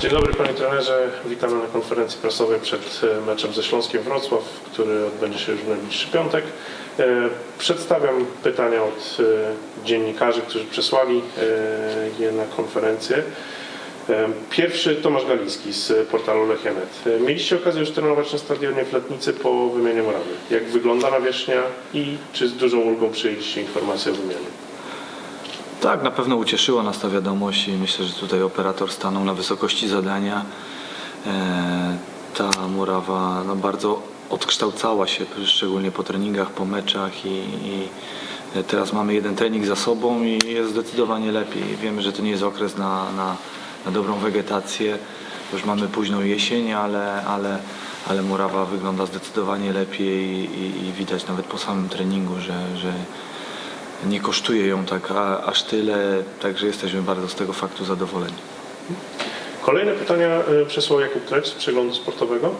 Dzień dobry panie trenerze, witamy na konferencji prasowej przed e, meczem ze Śląskiem Wrocław, który odbędzie się już w najbliższy piątek. E, Przedstawiam pytania od e, dziennikarzy, którzy przesłali je na konferencję. Pierwszy Tomasz Galiński z portalu Lechia.net. E, Mieliście okazję już trenować na stadionie w Letnicy po wymianie murawy. Jak wygląda nawierzchnia i czy z dużą ulgą przyjęliście informację o wymianie? Tak, na pewno ucieszyła nas ta wiadomość i myślę, że tutaj operator stanął na wysokości zadania. E, Ta murawa no, bardzo odkształcała się, szczególnie po treningach, po meczach i, i teraz mamy jeden trening za sobą i jest zdecydowanie lepiej. Wiemy, że to nie jest okres na, na, na dobrą wegetację. Już mamy późną jesień, ale, ale, ale murawa wygląda zdecydowanie lepiej i, i, i widać nawet po samym treningu, że, że nie kosztuje ją tak a, aż tyle, także jesteśmy bardzo z tego faktu zadowoleni. Kolejne pytania e, przesłał Jakub Treć z przeglądu sportowego.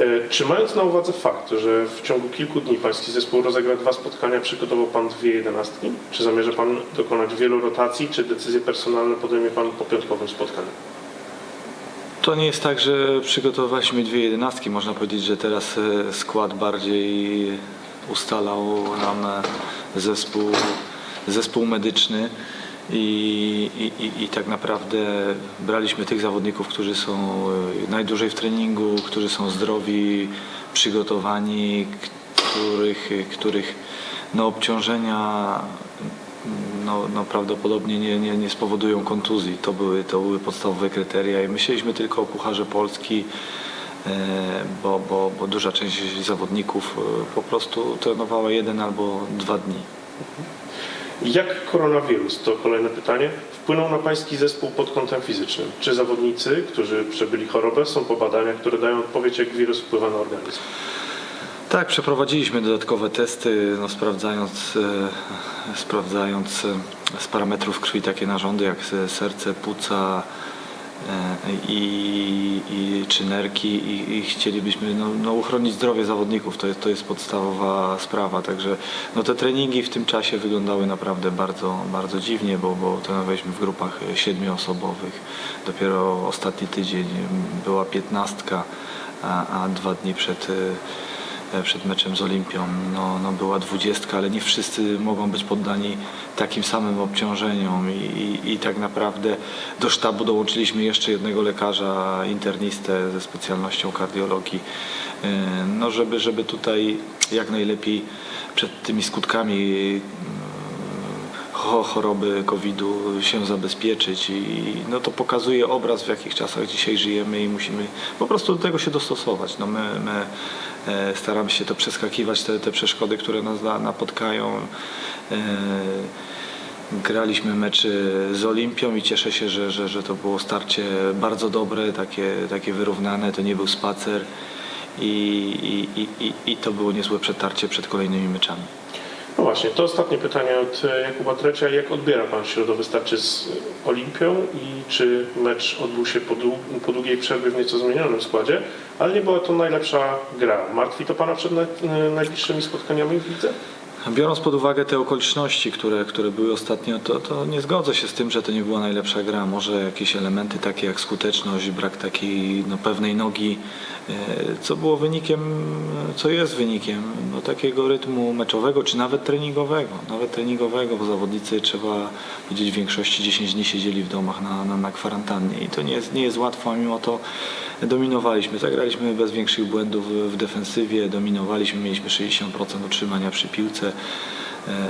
E, Czy mając na uwadze fakt, że w ciągu kilku dni pański zespół rozegra dwa spotkania, przygotował pan dwie jedenastki? Czy zamierza pan dokonać wielu rotacji, czy decyzje personalne podejmie pan po piątkowym spotkaniu? To nie jest tak, że przygotowaliśmy dwie jedenastki. Można powiedzieć, że teraz e, skład bardziej ustalał nam e, zespół, zespół medyczny. I, i, i- tak naprawdę braliśmy tych zawodników, którzy są e, najdłużej w treningu, którzy są zdrowi, przygotowani, których, których no, obciążenia no, no prawdopodobnie nie, nie, nie spowodują kontuzji. To były, to były podstawowe kryteria i myśleliśmy tylko o Pucharze Polski, bo, bo, bo duża część zawodników e, po prostu trenowała jeden albo dwa dni. Jak koronawirus, to kolejne pytanie, wpłynął na pański zespół pod kątem fizycznym? Czy zawodnicy, którzy przebyli chorobę, są po badaniach, które dają odpowiedź, jak wirus wpływa na organizm? Tak, przeprowadziliśmy dodatkowe testy, no, sprawdzając, e, sprawdzając e, z parametrów krwi takie narządy jak se- serce, płuca e, i, i czy nerki i, i chcielibyśmy no, no, uchronić zdrowie zawodników. To jest, to jest podstawowa sprawa. Także no, te treningi w tym czasie wyglądały naprawdę bardzo, bardzo dziwnie, bo, bo trenowaliśmy w grupach siedmioosobowych. Dopiero ostatni tydzień była piętnastka, a, a dwa dni przed e, przed meczem z Olimpią. No, no była dwudziestka, ale nie wszyscy mogą być poddani takim samym obciążeniom i, i, i tak naprawdę do sztabu dołączyliśmy jeszcze jednego lekarza, internistę ze specjalnością kardiologii, Yy, no żeby, żeby tutaj jak najlepiej przed tymi skutkami cho- choroby COVID-u się zabezpieczyć i no to pokazuje obraz w jakich czasach dzisiaj żyjemy i musimy po prostu do tego się dostosować. No my, my e, staramy się to przeskakiwać, te, te przeszkody, które nas na- napotkają. E, Graliśmy mecz z Olimpią i cieszę się, że, że, że to było starcie bardzo dobre, takie, takie wyrównane, to nie był spacer i, i, i, i to było niezłe przetarcie przed kolejnymi meczami. No właśnie, to ostatnie pytanie od e, Jakuba Trecia. Jak odbiera Pan środowy starcie z Olimpią i czy mecz odbył się po, po długiej przerwie w nieco zmienionym składzie, ale nie była to najlepsza gra. Martwi to Pana przed e, najbliższymi spotkaniami w lidze? Biorąc pod uwagę te okoliczności, które, które były ostatnio, to, to nie zgodzę się z tym, że to nie była najlepsza gra. Może jakieś elementy takie jak skuteczność, brak takiej no, pewnej nogi, e, co było wynikiem, co jest wynikiem no, takiego rytmu meczowego, czy nawet treningowego. Nawet treningowego, bo zawodnicy trzeba powiedzieć w większości 10 dni siedzieli w domach na, na, na kwarantannie i to nie jest, nie jest łatwo, a mimo to dominowaliśmy. Zagraliśmy bez większych błędów w defensywie, dominowaliśmy, mieliśmy 60% utrzymania przy piłce. E,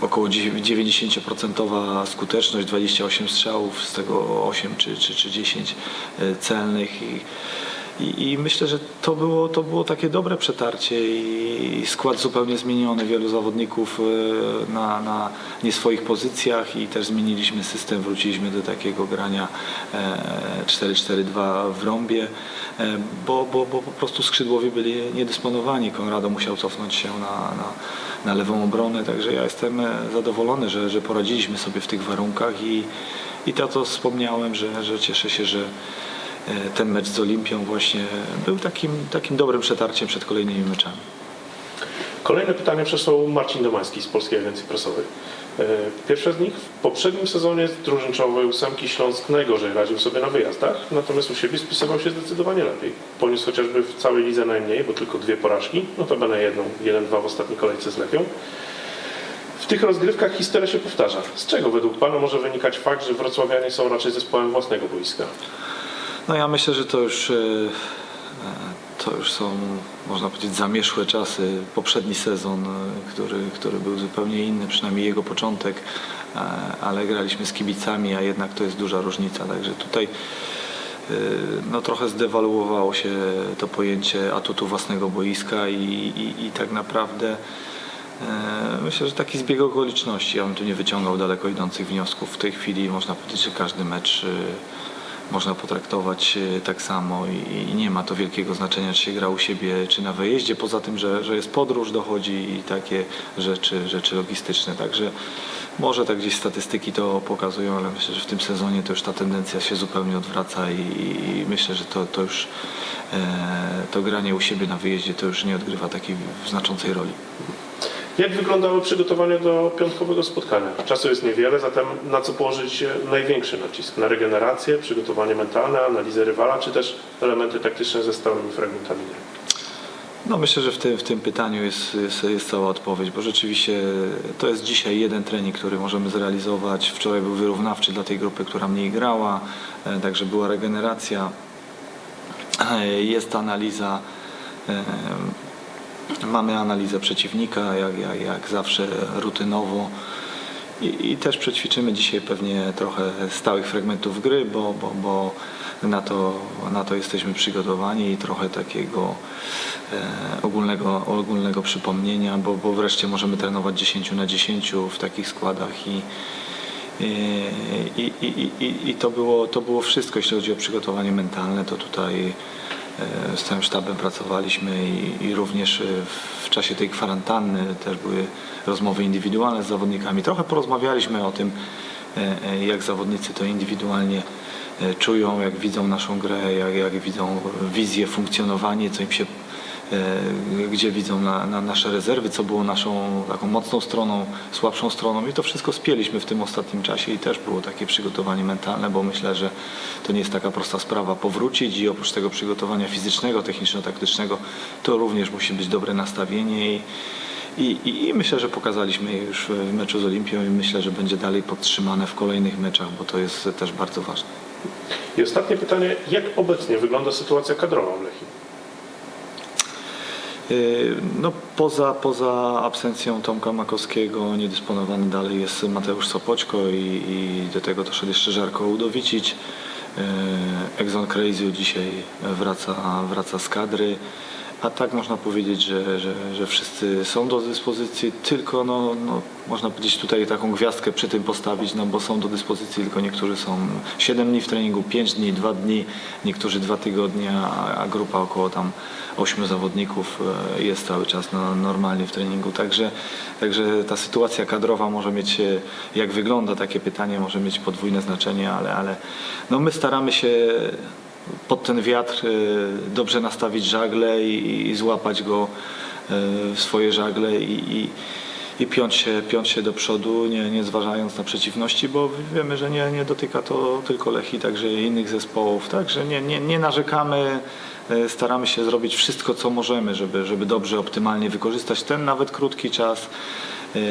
Około 90% skuteczność, 28 strzałów, z tego 8 czy, czy, czy 10 e, celnych. I, i, I myślę, że to było, to było takie dobre przetarcie i skład zupełnie zmieniony, wielu zawodników e, na, na nie swoich pozycjach i też zmieniliśmy system, wróciliśmy do takiego grania e, 4-4-2 w rąbie, e, bo, bo, bo po prostu skrzydłowi byli niedysponowani. Konrado musiał cofnąć się na, na, na lewą obronę, także ja jestem e, zadowolony, że, że poradziliśmy sobie w tych warunkach i, i to, co wspomniałem, że, że cieszę się, że e, ten mecz z Olimpią właśnie był takim, takim dobrym przetarciem przed kolejnymi meczami. Kolejne pytanie przesłał Marcin Domański z Polskiej Agencji Prasowej. E, Pierwsza z nich w poprzednim sezonie z drużyn czołowej ósemki Śląsk najgorzej radził sobie na wyjazdach, natomiast u siebie spisywał się zdecydowanie lepiej. Poniósł chociażby w całej lidze najmniej, bo tylko dwie porażki, notabene jedną, jeden-dwa w ostatniej kolejce z Lechią. W tych rozgrywkach historia się powtarza. Z czego według Pana może wynikać fakt, że wrocławianie są raczej zespołem własnego boiska? No ja myślę, że to już, e, e, to już są, można powiedzieć, zamierzchłe czasy. Poprzedni sezon, e, który, który był zupełnie inny, przynajmniej jego początek, ale graliśmy z kibicami, a jednak to jest duża różnica. Także tutaj no, trochę zdewaluowało się to pojęcie atutu własnego boiska i, i, i tak naprawdę myślę, że taki zbieg okoliczności. Ja bym tu nie wyciągał daleko idących wniosków. W tej chwili można powiedzieć, że każdy mecz można potraktować e, tak samo i, nie ma to wielkiego znaczenia, czy się gra u siebie, czy na wyjeździe, poza tym, że, że jest podróż, dochodzi i takie rzeczy, rzeczy logistyczne. Także może tak gdzieś statystyki to pokazują, ale myślę, że w tym sezonie to już ta tendencja się zupełnie odwraca i, i myślę, że to, to już e, to granie u siebie na wyjeździe to już nie odgrywa takiej znaczącej roli. Jak wyglądały przygotowania do piątkowego spotkania? Czasu jest niewiele, zatem na co położyć e, największy nacisk? Na regenerację, przygotowanie mentalne, analizę rywala, czy też elementy taktyczne ze stałymi fragmentami? No myślę, że w tym, w tym pytaniu jest, jest, jest cała odpowiedź, bo rzeczywiście to jest dzisiaj jeden trening, który możemy zrealizować. Wczoraj był wyrównawczy dla tej grupy, która mniej grała, e, także była regeneracja, E, jest analiza. E, Mamy analizę przeciwnika, jak, jak, jak zawsze rutynowo. I, I też przećwiczymy dzisiaj pewnie trochę stałych fragmentów gry, bo, bo, bo na, to, na to jesteśmy przygotowani i trochę takiego e, ogólnego, ogólnego przypomnienia, bo, bo wreszcie możemy trenować 10 na 10 w takich składach i, i, i, i, i, i to, było, to było wszystko, jeśli chodzi o przygotowanie mentalne, to tutaj e, z całym sztabem pracowaliśmy i, i również e, w czasie tej kwarantanny też były rozmowy indywidualne z zawodnikami. Trochę porozmawialiśmy o tym, e, e, jak zawodnicy to indywidualnie e, czują, jak widzą naszą grę, jak, jak widzą wizję, funkcjonowanie, co im się e, gdzie widzą na, na nasze rezerwy, co było naszą taką mocną stroną, słabszą stroną i to wszystko spieliśmy w tym ostatnim czasie i też było takie przygotowanie mentalne, bo myślę, że to nie jest taka prosta sprawa powrócić i oprócz tego przygotowania fizycznego, techniczno-taktycznego to również musi być dobre nastawienie i, i, i, i myślę, że pokazaliśmy je już w meczu z Olimpią i myślę, że będzie dalej podtrzymane w kolejnych meczach, bo to jest też bardzo ważne. I ostatnie pytanie, jak obecnie wygląda sytuacja kadrowa w Lechii? Yy, No, poza, poza absencją Tomka Makowskiego niedysponowany dalej jest Mateusz Sopoćko i, i do tego doszedł jeszcze Żarko Udowicić. Yy, Exxon Crazy dzisiaj wraca, wraca z kadry. A tak można powiedzieć, że, że, że wszyscy są do dyspozycji, tylko no, no, można powiedzieć tutaj taką gwiazdkę przy tym postawić, no bo są do dyspozycji, tylko niektórzy są 7 dni w treningu, 5 dni, 2 dni, niektórzy 2 tygodnie, a, a grupa około tam 8 zawodników e, jest cały czas no, normalnie w treningu. Także, także ta sytuacja kadrowa może mieć, jak wygląda takie pytanie, może mieć podwójne znaczenie, ale, ale no my staramy się pod ten wiatr e, dobrze nastawić żagle i, i złapać go e, w swoje żagle i, i, i piąć, się, piąć się do przodu, nie, nie zważając na przeciwności, bo wiemy, że nie, nie dotyka to tylko Lechi, także innych zespołów. Także nie, nie, nie narzekamy, staramy się zrobić wszystko, co możemy, żeby, żeby dobrze, optymalnie wykorzystać ten nawet krótki czas. Yy,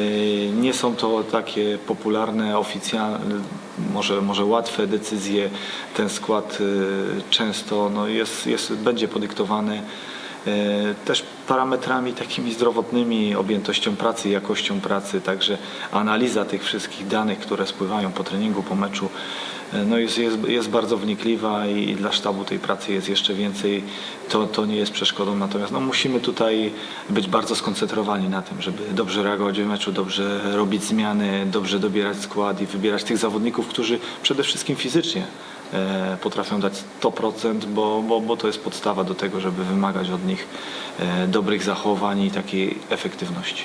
Nie są to takie popularne, oficjalne, może, może łatwe decyzje. Ten skład yy, często no jest, jest, będzie podyktowany też parametrami takimi zdrowotnymi, objętością pracy, jakością pracy, także analiza tych wszystkich danych, które spływają po treningu, po meczu, no jest, jest, jest bardzo wnikliwa i dla sztabu tej pracy jest jeszcze więcej. To, to nie jest przeszkodą, natomiast no, musimy tutaj być bardzo skoncentrowani na tym, żeby dobrze reagować w meczu, dobrze robić zmiany, dobrze dobierać skład i wybierać tych zawodników, którzy przede wszystkim fizycznie e, potrafią dać 100%, bo, bo, bo to jest podstawa do tego, żeby wymagać od nich e, dobrych zachowań i takiej efektywności.